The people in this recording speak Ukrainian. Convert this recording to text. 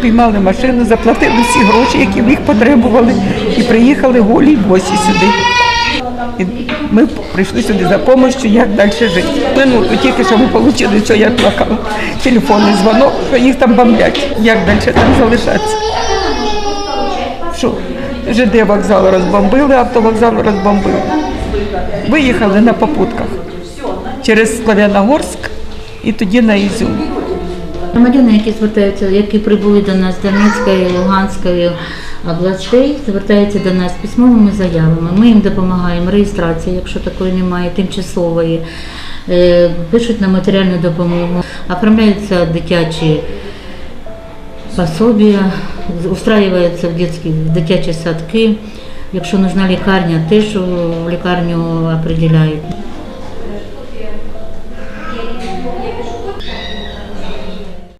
піймали машину, заплатили всі гроші, які в них потребували, і приїхали голі й босі сюди. І ми прийшли сюди за допомогою, як далі жити. Минуту тільки що ми отримали, що я плакала. Телефонний дзвонок, що їх там бомблять. Як далі там залишатися? Що? ЖД вокзал розбомбили, автовокзал розбомбили. Виїхали на попутках через Славяногорськ і тоді на Ізюм. Громадяни, які звертаються, які прибули до нас з Донецької, Луганської областей, звертаються до нас письмовими заявами. Ми їм допомагаємо, реєстрація, якщо такої немає, тимчасової, е, пишуть на матеріальну допомогу, оформляються дитячі пособія, устраюються в дитячі, в дитячі садки. Якщо нужна лікарня, теж в лікарню определяють.